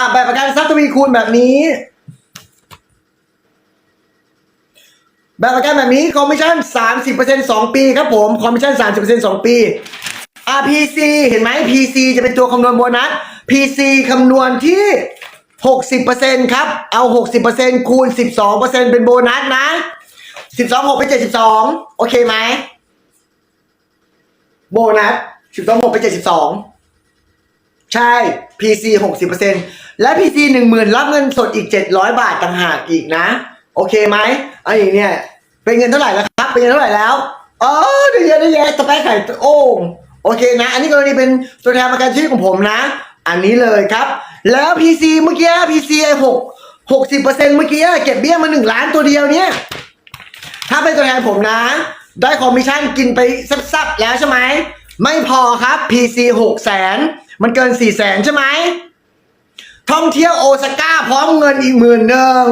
อะใบประกันทรัพย์ทวีคูณแบบนี้แบบประกันแบบนี้คอมมิชชั่นสามสิบเปอร์เซ็นต์สองปีครับผมคอมมิชชั่นสามสิบเปอร์เซ็นต์สองปี RPC เห็นไหม PC จะเป็นตัวคำนวณโบนัส PC คำนวณที่หกสิบเปอร์เซ็นต์ครับ เอาหกสิบเปอร์เซ็นต์คูณสิบสองเปอร์เซ็นต์เป็นโบนัสนะสิบสองหกเป็นเจ็ดสิบสองโอเคไหมโบนัสสิบสองหกเป็นเจ็ดสิบสอง ใช่ PC 60%และ PC 10,000 รับเงินสดอีก 700 บาทต่างหากอีกนะ โอเคไหมเอันนี้เนี่ย เป็นเงินเท่าไหร่แล้วครับ เป็นเงินเท่าไหร่แล้วอ๋อได้เยอะด้แยะตะแป๊ะไข่โอ่งโอเคนะ อันนี้กรณีเป็นตัวแทนประกันชีวิตของผมนะ อันนี้เลยครับ แล้ว PC เมื่อกี้ PC ไอ้หกหกสิบเปอร์เซ็นต์เมื่อกี้เก็บเบี้ยมาหนึ่งล้านตัวเดียวเนี่ย ถ้าเป็นตัวแทนผมนะ ได้คอมมิชชั่นกินไปซับๆแล้วใช่ไหม ไม่พอครับ PC หกแสนมันเกินสี่แสนใช่ไหม ท่องเที่ยวโอซาก้าพร้อมเงินอีกหมื่นหนึ่ง